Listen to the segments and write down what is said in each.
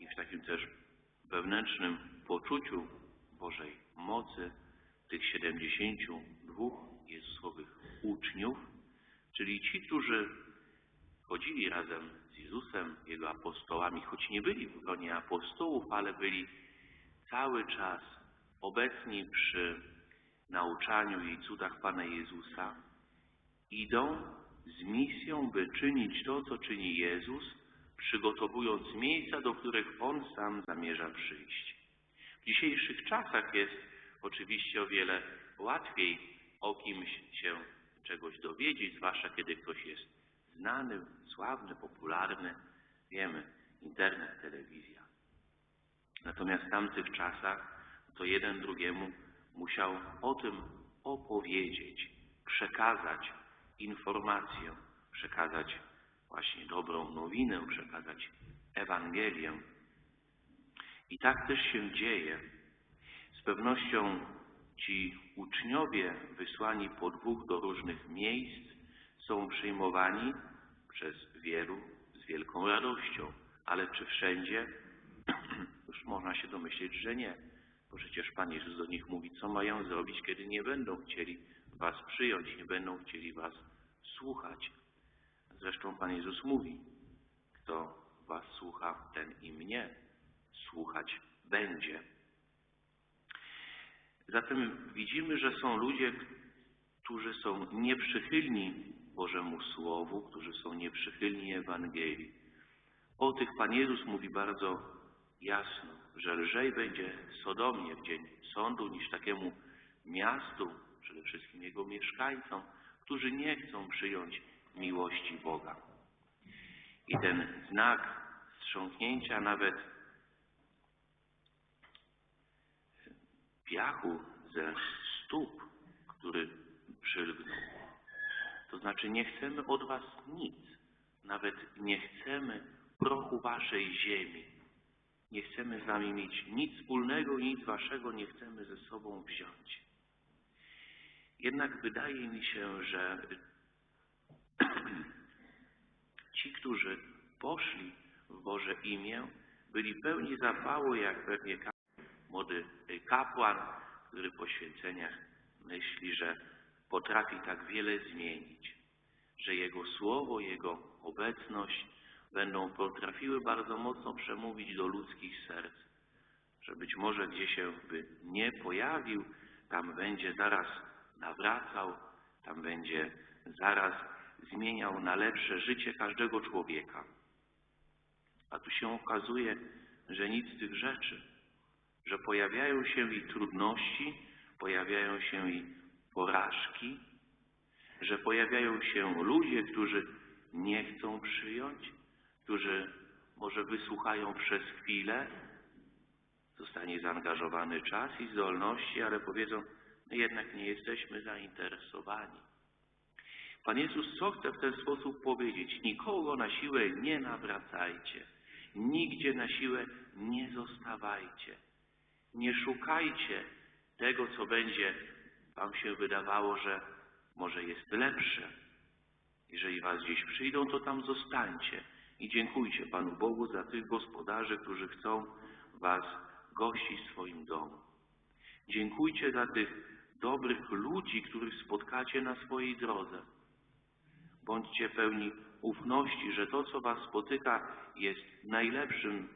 i w takim też wewnętrznym poczuciu Bożej mocy tych 72 Jezusowych uczniów, czyli ci, którzy chodzili razem z Jezusem, Jego apostołami, choć nie byli w gronie apostołów, ale byli cały czas obecni przy nauczaniu i cudach Pana Jezusa, idą z misją, by czynić to, co czyni Jezus, przygotowując miejsca, do których On sam zamierza przyjść. W dzisiejszych czasach jest oczywiście o wiele łatwiej o kimś się czegoś dowiedzieć, zwłaszcza kiedy ktoś jest znany, sławny, popularny. Wiemy, internet, telewizja. Natomiast w tamtych czasach to jeden drugiemu musiał o tym opowiedzieć, przekazać informację, przekazać właśnie dobrą nowinę, przekazać Ewangelię. I tak też się dzieje. Z pewnością ci uczniowie wysłani po dwóch do różnych miejsc są przyjmowani przez wielu z wielką radością. Ale czy wszędzie? Już można się domyśleć, że nie. Bo przecież Pan Jezus do nich mówi, co mają zrobić, kiedy nie będą chcieli Was przyjąć, nie będą chcieli Was słuchać. Zresztą Pan Jezus mówi, kto Was słucha, ten i mnie słuchać będzie. Zatem widzimy, że są ludzie, którzy są nieprzychylni Bożemu Słowu, którzy są nieprzychylni Ewangelii. O tych Pan Jezus mówi bardzo jasno, że lżej będzie Sodomie w dzień sądu niż takiemu miastu, przede wszystkim jego mieszkańcom, którzy nie chcą przyjąć miłości Boga. I ten znak strząknięcia nawet piachu ze stóp, który przylgnął. To znaczy nie chcemy od was nic, nawet nie chcemy prochu waszej ziemi. Nie chcemy z wami mieć nic wspólnego, nic waszego nie chcemy ze sobą wziąć. Jednak wydaje mi się, że ci, którzy poszli w Boże imię, byli pełni zapału, jak pewnie młody kapłan, który po święceniach myśli, że potrafi tak wiele zmienić, że Jego słowo, Jego obecność będą potrafiły bardzo mocno przemówić do ludzkich serc, że być może gdzie się by nie pojawił, tam będzie zaraz nawracał, tam będzie zaraz zmieniał na lepsze życie każdego człowieka. A tu się okazuje, że nic z tych rzeczy, że pojawiają się i trudności, pojawiają się i porażki, że pojawiają się ludzie, którzy nie chcą przyjąć, którzy może wysłuchają przez chwilę, zostanie zaangażowany czas i zdolności, ale powiedzą, my jednak nie jesteśmy zainteresowani. Pan Jezus co chce w ten sposób powiedzieć? Nikogo na siłę nie nawracajcie, nigdzie na siłę nie zostawajcie. Nie szukajcie tego, co będzie Wam się wydawało, że może jest lepsze. Jeżeli Was gdzieś przyjdą, to tam zostańcie i dziękujcie Panu Bogu za tych gospodarzy, którzy chcą Was gościć w swoim domu. Dziękujcie za tych dobrych ludzi, których spotkacie na swojej drodze. Bądźcie pełni ufności, że to, co Was spotyka, jest najlepszym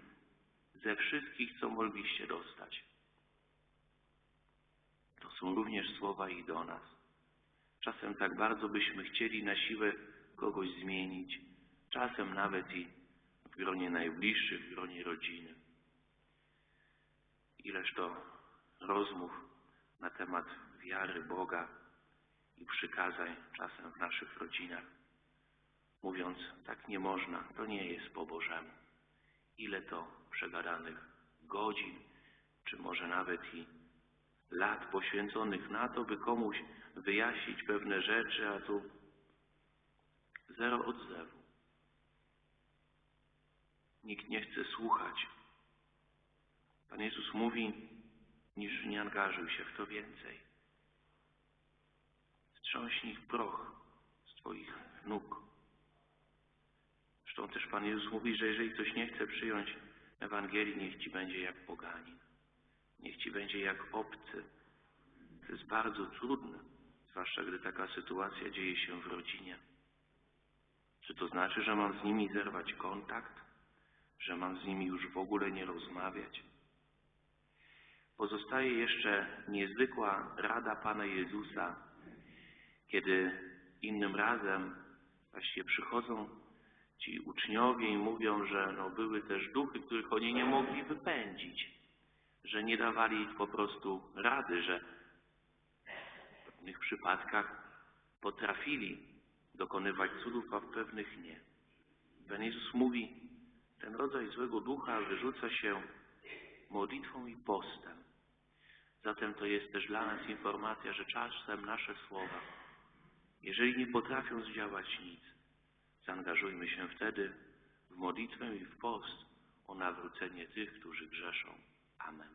ze wszystkich, co mogliście dostać. To są również słowa i do nas. Czasem tak bardzo byśmy chcieli na siłę kogoś zmienić, czasem nawet i w gronie najbliższych, w gronie rodziny. Ileż to rozmów na temat wiary Boga i przykazań czasem w naszych rodzinach, mówiąc, tak nie można, to nie jest po Bożemu. Ile to przegadanych godzin, czy może nawet i lat poświęconych na to, by komuś wyjaśnić pewne rzeczy, a tu zero odzewu. Nikt nie chce słuchać. Pan Jezus mówi, niż nie angażuj się w to więcej. Strząśnij proch z Twoich nóg. Też Pan Jezus mówi, że jeżeli ktoś nie chce przyjąć Ewangelii, niech ci będzie jak poganin. Niech ci będzie jak obcy. To jest bardzo trudne, zwłaszcza gdy taka sytuacja dzieje się w rodzinie. Czy to znaczy, że mam z nimi zerwać kontakt? Że mam z nimi już w ogóle nie rozmawiać? Pozostaje jeszcze niezwykła rada Pana Jezusa, kiedy innym razem właśnie przychodzą ci uczniowie i mówią, że no były też duchy, których oni nie mogli wypędzić, że nie dawali po prostu rady, że w pewnych przypadkach potrafili dokonywać cudów, a w pewnych nie. Pan Jezus mówi, ten rodzaj złego ducha wyrzuca się modlitwą i postem. Zatem to jest też dla nas informacja, że czasem nasze słowa, jeżeli nie potrafią zdziałać nic, zaangażujmy się wtedy w modlitwę i w post o nawrócenie tych, którzy grzeszą. Amen.